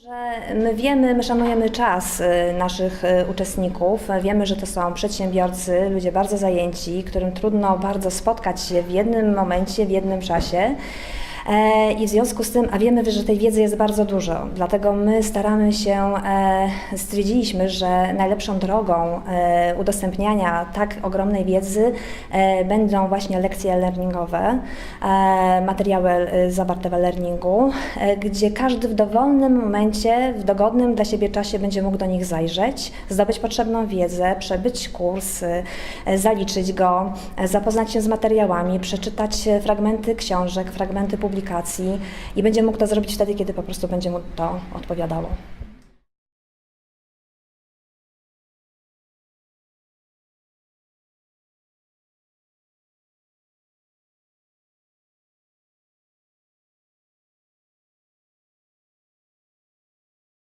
Że My wiemy, my szanujemy czas y, naszych y, uczestników. Wiemy, że to są przedsiębiorcy, ludzie bardzo zajęci, którym trudno bardzo spotkać się w jednym momencie, w jednym czasie. E, I w związku z tym, a wiemy, że tej wiedzy jest bardzo dużo, dlatego my staramy się, e, stwierdziliśmy, że najlepszą drogą e, udostępniania tak ogromnej wiedzy będą właśnie lekcje learningowe, materiały zawarte w e-learningu, e, gdzie każdy w dowolnym momencie, w dogodnym dla siebie czasie będzie mógł do nich zajrzeć, zdobyć potrzebną wiedzę, przebyć kurs, zaliczyć go, zapoznać się z materiałami, przeczytać fragmenty książek, fragmenty i będzie mógł to zrobić wtedy, kiedy po prostu będzie mu to odpowiadało.